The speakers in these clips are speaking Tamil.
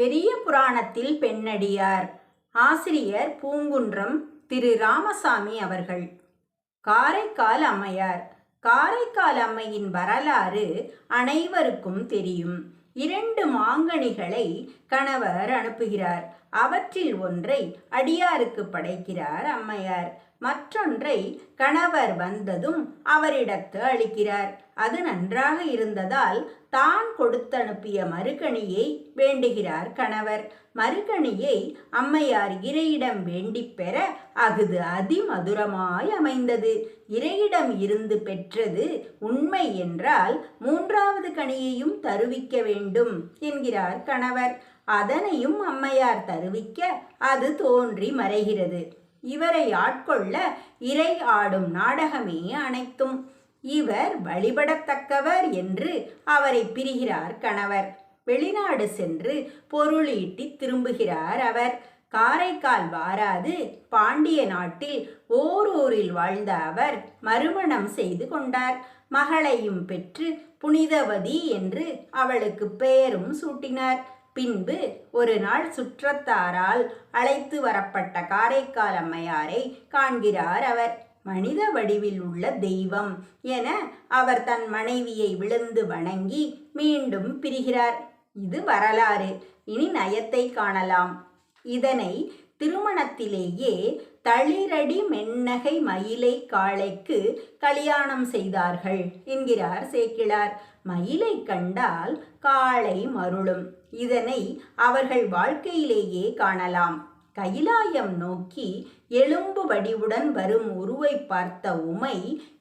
பெரிய புராணத்தில் பெண்ணடியார். ஆசிரியர் பூங்குன்றம் திரு ராமசாமி அவர்கள். காரைக்கால் அம்மையார். காரைக்கால் அம்மையின் வரலாறு அனைவருக்கும் தெரியும். இரண்டு மாங்கனிகளை கணவர் அனுப்புகிறார். அவற்றில் ஒன்றை அடியாருக்கு படைக்கிறார் அம்மையார். மற்றொன்றை கணவர் வந்ததும் அவரிடத்து அளிக்கிறார். அது நன்றாக இருந்ததால் தான் கொடுத்தனுப்பிய மறுகணியை வேண்டுகிறார் கணவர். மறுகணியை அம்மையார் இறையிடம் வேண்டிப் பெற அஃது அதிமதுரமாய் அமைந்தது. இறையிடம் இருந்து பெற்றது உண்மை என்றால் மூன்றாவது கணியையும் தருவிக்க வேண்டும் என்கிறார் கணவர். அதனையும் அம்மையார் தருவிக்க அது தோன்றி மறைகிறது. இவரை ஆட்கொள்ள இறை ஆடும் நாடகமே அனைத்தும். இவர் வழிபடத்தக்கவர் என்று அவரை பிரிகிறார் கணவர். வெளிநாடு சென்று பொருளீட்டி திரும்புகிறார் அவர். காரைக்கால் வாராது பாண்டிய நாட்டில் ஓரூரில் வாழ்ந்த அவர் மறுமணம் செய்து கொண்டார். மகளையும் பெற்று புனிதவதி என்று அவளுக்கு பெயரும் சூட்டினார். பின்பு ஒரு நாள் சுற்றத்தாரால் அழைத்து வரப்பட்ட காரைக்கால் அம்மையாரை காண்கிறார் அவர். மனித வடிவில் உள்ள தெய்வம் என அவர் தன் மனைவியை விழுந்து வணங்கி மீண்டும் பிரிகிறார். இது வரலாறு. இனி நயத்தை காணலாம். இதனை திருமணத்திலேயே தளிரடி மென்னகை மயிலை காளைக்கு கல்யாணம் செய்தார்கள் என்கிறார் சேக்கிழார். மயிலை கண்டால் காளை மருளும். இதனை அவர்கள் வாழ்க்கையிலேயே காணலாம். கைலாயம் நோக்கி எலும்பு வடிவுடன் வரும் உருவை பார்த்த உமை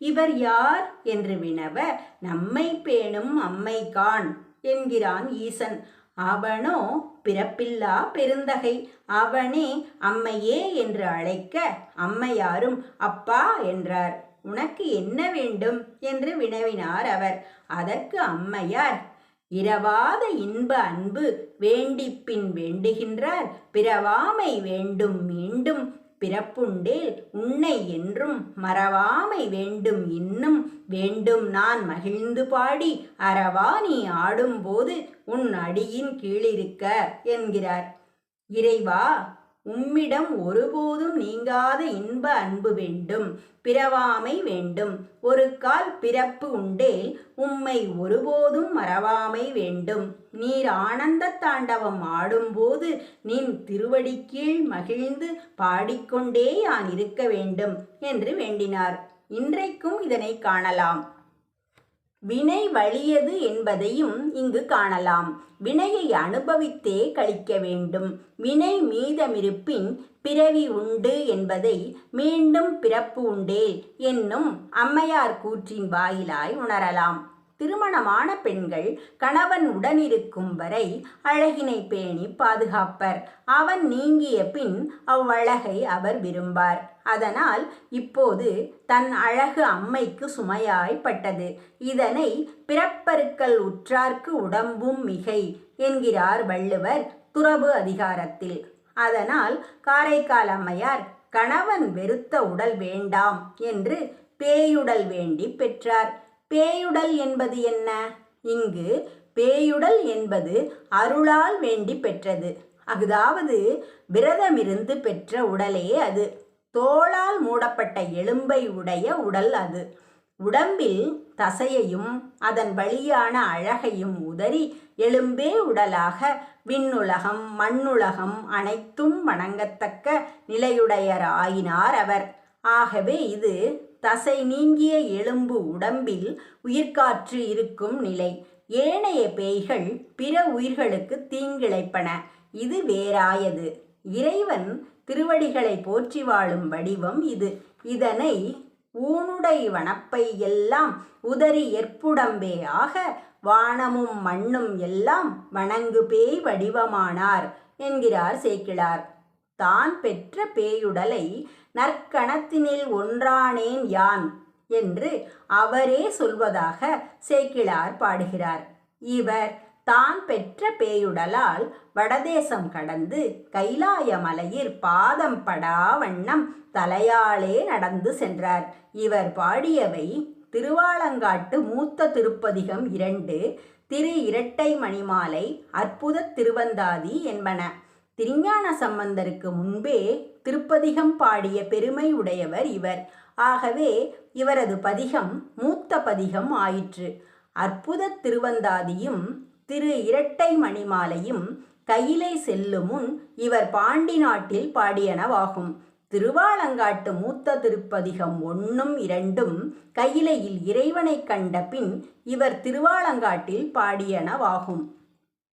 இவர் யார் என்று வினவ நம்மை பேணும் அம்மை கான் என்கிறான் ஈசன். அவனோ பிறப்பில்லா பெருந்தகை. அவனே அம்மையே என்று அழைக்க அம்மையாரும் அப்பா என்றார். உனக்கு என்ன வேண்டும்? என்று வினவினார் அவர். அதற்கு அம்மையார் இரவாத இன்ப அன்பு வேண்டிப்பின் வேண்டுகின்றார். பிறவாமை வேண்டும் மீண்டும் பிறப்புண்டேல் உன்னை என்றும் மறவாமை வேண்டும் இன்னும் வேண்டும் நான் மகிழ்ந்து பாடி அறவா நீ ஆடும்போது உன் அடியின் கீழிருக்க என்கிறார். இறைவா உம்மிடம் ஒருபோதும் நீங்காத இன்ப அன்பு வேண்டும் பிறவாமை வேண்டும். ஒரு கால் பிறப்பு உண்டேல் உம்மை ஒருபோதும் மறவாமை வேண்டும். நீர் ஆனந்த தாண்டவம் ஆடும்போது நின் திருவடி கீழ் மகிழ்ந்து பாடிக்கொண்டே யான் இருக்க வேண்டும் என்று வேண்டினார். இன்றைக்கும் இதனை காணலாம். வினை வலியது என்பதையும் இங்கு காணலாம். வினையை அனுபவித்தே கழிக்க வேண்டும். வினை மீதமிருப்பின் பிறவி உண்டு என்பதை மீண்டும் பிறப்பு உண்டே என்னும் அம்மையார் கூற்றின் வாயிலாய் உணரலாம். திருமணமான பெண்கள் கணவன் உடனிருக்கும் வரை அழகினை பேணி பாதுகாப்பர். அவன் நீங்கிய பின் அவ்வழகை அவர் விரும்பார். அதனால் இப்போது தன் அழகு அம்மைக்கு சுமையாய்ப்பட்டது. இதனை பிறப்பருக்கல் உற்றார்க்கு உடம்பும் மிகை என்கிறார் வள்ளுவர் துறவு அதிகாரத்தில். அதனால் காரைக்கால் அம்மையார் கணவன் வெறுத்த உடல் வேண்டாம் என்று பேயுடல் வேண்டி பெற்றார். பேயுடல் என்பது என்ன? இங்கு பேயுடல் என்பது அருளால் வேண்டி பெற்றது. அதாவது விரதமிருந்து பெற்ற உடலே அது. தோளால் மூடப்பட்ட எலும்பை உடைய உடல் அது. உடம்பில் தசையையும் அதன் வழியான அழகையும் உதறி எலும்பே உடலாக விண்ணுலகம் மண்ணுலகம் அனைத்தும் வணங்கத்தக்க நிலையுடையர் ஆயினார் அவர். ஆகவே இது தசை நீங்கிய எலும்பு உடம்பில் உயிர்காற்று இருக்கும் நிலை. ஏனைய பேய்கள் பிற உயிர்களுக்கு தீங்கிழைப்பன. இது வேறாயது. இறைவன் திருவடிகளை போற்றி வாழும் வடிவம் இது. இதனை ஊனுடை வனப்பை எல்லாம் உதறி ஏற்புடம்பே ஆக வானமும் மண்ணும் எல்லாம் வணங்கு பேய் வடிவமானார் என்கிறார் சேக்கிழார். தான் பெற்ற பேயுடலை நற்கணத்தினில் ஒன்றானேன் யான் என்று அவரே சொல்வதாக சேக்கிழார் பாடுகிறார். இவர் தான் பெற்ற பேயுடலால் வடதேசம் கடந்து கைலாய மலையில் பாதம் படா வண்ணம் தலையாலே நடந்து சென்றார். இவர் பாடியவை திருவாலங்காட்டு மூத்த திருப்பதிகம் இரண்டு திரு இரட்டை மணிமாலை அற்புத திருவந்தாதி என்பன. திருஞான சம்பந்தருக்கு முன்பே திருப்பதிகம் பாடிய பெருமை உடையவர் இவர். ஆகவே இவரது பதிகம் மூத்த பதிகம் ஆயிற்று. அற்புத திருவந்தாதியும் திரு இரட்டை மணிமாலையும் கையிலே செல்லும் முன் இவர் பாண்டி நாட்டில் பாடியனவாகும். திருவாலங்காட்டு மூத்த திருப்பதிகம் ஒன்றும் இரண்டும் கையிலையில் இறைவனைக் கண்ட பின் இவர் திருவாலங்காட்டில் பாடியனவாகும்.